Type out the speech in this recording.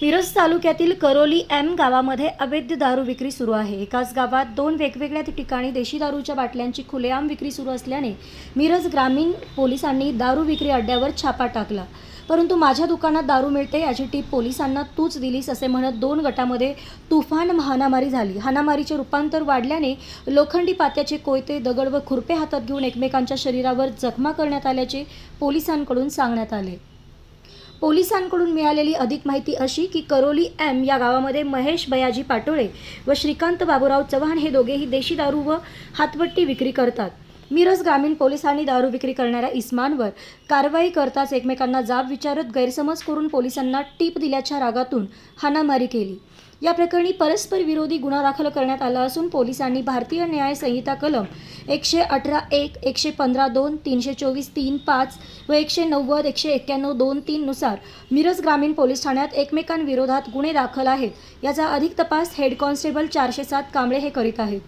मिरज तालुक्यातील करोली एम गावामध्ये अवैध दारू विक्री सुरू आहे. एकाच गावात दोन वेगवेगळ्या ठिकाणी देशी दारूच्या बाटल्यांची खुलेआम विक्री सुरू असल्याने मिरज ग्रामीण पोलिसांनी दारू विक्री अड्ड्यावर छापा टाकला. परंतु माझ्या दुकानात दारू मिळते याची टीप पोलिसांना तूच दिलीस असे म्हणत दोन गटामध्ये तुफान हानामारी झाली. हानामारीचे रूपांतर वाढल्याने लोखंडी पात्याचे कोयते दगड व खुरपे हातात घेऊन एकमेकांच्या शरीरावर जखमा करण्यात आल्याचे पोलिसांकडून सांगण्यात आले. पोलिसांकडून मिळालेली अधिक माहिती अशी की करोली एम या गावामध्ये महेश बयाजी पाटोळे व श्रीकांत बाबूराव चव्हाण हे दोघेही देशी दारू व हातपट्टी विक्री करतात. मिरज ग्रामीण पोलिसांनी दारू विक्री करणाऱ्या इस्मानवर कारवाई करताच एकमेकांना जाब विचारत गैरसमज करून पोलिसांना टीप दिल्याच्या रागातून हाणामारी केली. या प्रकरणी परस्पर विरोधी गुन्हा दाखल करण्यात आला असून पोलिसांनी भारतीय न्याय संहिता कलम एकशे अठरा एक एकशे पंधरा दोन तीनशे चोवीस तीन पाच व एकशे नव्वद एकशे एक्क्याण्णव दोन तीन नुसार मिरज ग्रामीण पोलीस ठाण्यात एकमेकांविरोधात गुन्हे दाखल आहेत. याचा अधिक तपास हेड कॉन्स्टेबल चारशे सात कांबळे हे करीत आहेत.